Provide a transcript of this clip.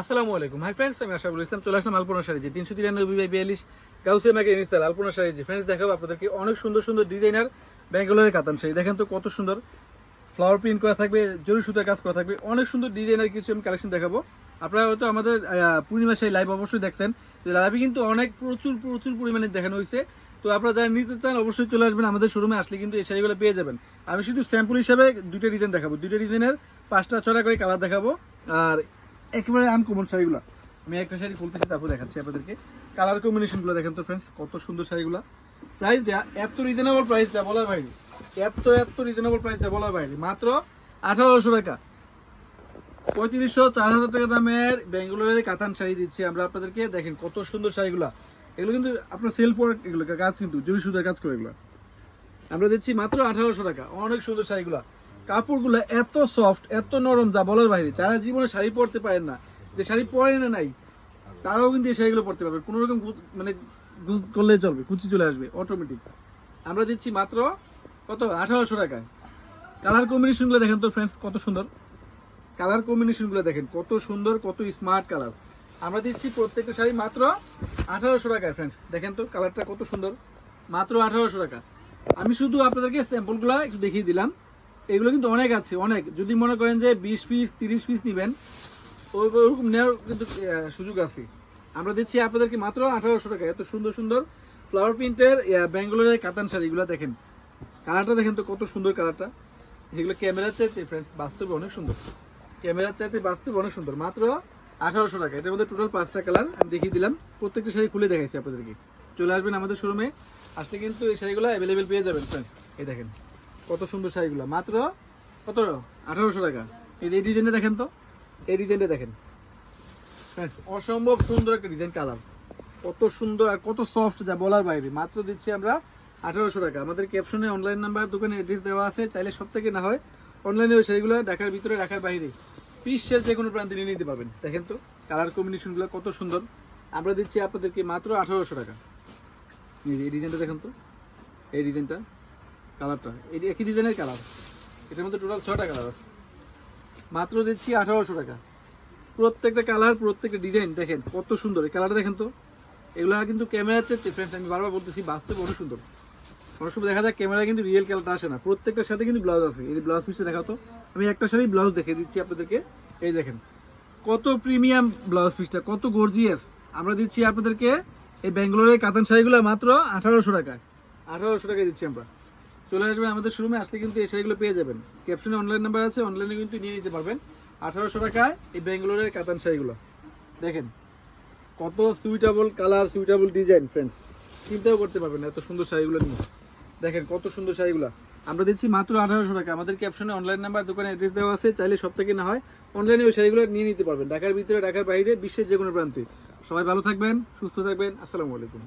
আসসালামু আলাইকুম। Hi friends আমি আশাফুল ইসলাম। চলে আসলাম আলপনা শাড়ি তিনশো তিরানব্বই বাই বিয়াল্লিশ গাউসে ম্যাকে ইনস্টাল আলপনা শাড়ি ফ্রেন্ডস দেখাবো আপনাদেরকে অনেক সুন্দর সুন্দর ডিজাইনার ব্যাঙ্গালোরের কাতান শাড়ি। দেখেন তো কত সুন্দর ফ্লাওয়ার প্রিন্ট করা থাকবে, জরি সুতার কাজ করা থাকবে, অনেক সুন্দর ডিজাইনার কিছু আমি কালেকশন দেখাবো। আপনারা হয়তো আমাদের পূর্ণিমা শাড়ি লাইভ অবশ্যই দেখছেন। লাইভে কিন্তু অনেক প্রচুর প্রচুর পরিমাণে দেখানো হয়েছে। তো আপনারা যারা নিতে চান অবশ্যই চলে আসবেন আমাদের শোরুমে আসলে কিন্তু এই শাড়িগুলো পেয়ে যাবেন। আমি শুধু স্যাম্পল হিসাবে দুটো ডিজাইন দেখাবো। দুটো ডিজাইনের পাঁচটা ছটা করে কালার দেখাবো। আর একেবারে আনকমন শাড়িগুলো আমি একটা শাড়ি খুলতেছি, তারপর দেখাচ্ছি আপনাদেরকে। কালার কম্বিনেশনগুলো দেখেন তো ফ্রেন্ডস কত সুন্দর শাড়িগুলো প্রাইস যা, এত রিজনেবল প্রাইস যা বলার বাইরে। এত এত রিজনেবল প্রাইস যা বলার বাইরে। মাত্র আঠারোশো টাকা। পঁয়ত্রিশশো, চার হাজার টাকা দামের বেঙ্গালোরের কাতান শাড়ি দিচ্ছি আমরা আপনাদেরকে। দেখেন কত সুন্দর শাড়িগুলো এগুলো কিন্তু আপনার সেল প্রোডাক্ট এগুলো, কাজ কিন্তু জরি সুতার কাজ করে এগুলো। আমরা দিচ্ছি মাত্র আঠারোশো টাকা। অনেক সুন্দর শাড়িগুলো কাপড়গুলো এত সফট এত নরম যা বলার বাইরে। যারা জীবনে শাড়ি পরতে পারেন না, যে শাড়ি পরে না নাই, তারাও কিন্তু এই শাড়িগুলো পরতে পারবে। কোনো রকম মানে গুজ করলে চলবে, কুচি চলে আসবে অটোমেটিক আমরা দিচ্ছি মাত্র কত? আঠারোশো টাকায়। কালার কম্বিনেশনগুলো দেখেন তো ফ্রেন্ডস কত সুন্দর। কালার কম্বিনেশনগুলো দেখেন, কত সুন্দর, কত স্মার্ট কালার আমরা দিচ্ছি প্রত্যেকটা শাড়ি মাত্র আঠারোশো টাকায় ফ্রেন্ডস দেখেন তো কালারটা কত সুন্দর। মাত্র আঠারোশো টাকা। আমি শুধু আপনাদেরকে স্যাম্পলগুলো একটু দেখিয়ে দিলাম। এগুলো কিন্তু অনেক আছে, অনেক। যদি মনে করেন যে বিশ পিস, তিরিশ পিস নেবেন ওরকম নেওয়ার কিন্তু সুযোগ আছে। আমরা দিচ্ছি আপনাদেরকে মাত্র আঠারোশো টাকা। এত সুন্দর সুন্দর ফ্লাওয়ার প্রিন্টের ব্যাঙ্গালোরের কাতান শাড়িগুলো দেখেন। কালারটা দেখেন তো কত সুন্দর কালারটা। যেগুলো ক্যামেরার চাইতে ফ্রেন্ডস বাস্তবে অনেক সুন্দর। ক্যামেরার চাইতে বাস্তবে অনেক সুন্দর। মাত্র আঠারোশো টাকা। এটার মধ্যে টোটাল পাঁচটা কালার আমি দেখিয়ে দিলাম। প্রত্যেকটা শাড়ি খুলে দেখাইছি আপনাদেরকে। চলে আসবেন আমাদের শোরুমে আসলে কিন্তু এই শাড়িগুলো অ্যাভেলেবেল পেয়ে যাবেন ফ্রেন্ডস এই দেখেন। কত সুন্দর শাড়িগুলো? মাত্র কত? আঠারোশো টাকা। এই ডিজাইনটা দেখেন তো? এই ডিজাইনটা দেখেন। Friends, অসম্ভব সুন্দর একটা ডিজাইন কালার। কত সুন্দর আর কত সফট যা বলার বাইরে। মাত্র দিচ্ছি আমরা আঠারোশো টাকা। আমাদের ক্যাপশনে অনলাইন নাম্বার দোকানে অ্যাড্রেস দেওয়া আছে। চাইলে সব থেকে না হয় অনলাইনে ওই শাড়িগুলো ঢাকার ভিতরে ঢাকার বাইরে। বিশ্বের যে কোনো প্রান্তে নিয়ে নিতে পারবেন। দেখেন তো কালার কম্বিনেশনগুলো কত সুন্দর। আমরা দিচ্ছি আপনাদেরকে মাত্র আঠারোশো টাকা। এই ডিজাইনটা দেখেন তো? এই ডিজাইনটা কালারটা। এই একই ডিজাইনের কালার। এটার মধ্যে টোটাল ছটা কালার আছে। মাত্র দিচ্ছি আঠারোশো টাকা। প্রত্যেকটা কালার, প্রত্যেকটা ডিজাইন দেখেন কত সুন্দর। এই কালারটা দেখেন তো। এগুলো কিন্তু ক্যামেরার চেয়ে ফ্রেন্ডস আমি বারবার বলতেছি, বাস্তবে অনেক সুন্দর। অনেক সময় দেখা যায় ক্যামেরা কিন্তু রিয়েল কালারটা আসে না। প্রত্যেকটার সাথে কিন্তু ব্লাউজ আছে। এই ব্লাউজ পিসটা দেখাও তো। আমি একটা শাড়ি ব্লাউজ দেখে দিচ্ছি আপনাদেরকে। এই দেখেন। কত প্রিমিয়াম ব্লাউজ পিসটা কত গর্জিয়াস আমরা দিচ্ছি আপনাদেরকে এই ব্যাঙ্গালোরের কাতান শাড়িগুলো মাত্র আঠারোশো টাকায়। আঠারোশো টাকায় দিচ্ছি আমরা। চলে আসবেন আমাদের শোরুমে আসলে কিন্তু এই শাড়িগুলো পেয়ে যাবেন। ক্যাপশনে অনলাইন নাম্বার আছে অনলাইনে কিন্তু নিয়ে নিতে পারবেন। আঠারোশো টাকায় এই ব্যাঙ্গালোরের কাতান শাড়িগুলো। দেখেন, কত suitable colour suitable design friends চিন্তাও করতে পারবেন এত সুন্দর শাড়িগুলো নিয়ে। দেখেন, কত সুন্দর শাড়িগুলো। আমরা দিচ্ছি মাত্র আঠারোশো টাকা। আমাদের ক্যাপশনে অনলাইন নাম্বার দোকানে অ্যাড্রেস দেওয়া আছে। চাইলে সব থেকে না হয় অনলাইনে ওই শাড়িগুলো নিয়ে নিতে পারবেন। ঢাকার ভিতরে, ঢাকার বাইরে, বিশ্বের যে কোনো প্রান্তে। সবাই ভালো থাকবেন, সুস্থ থাকবেন। আসসালামু আলাইকুম।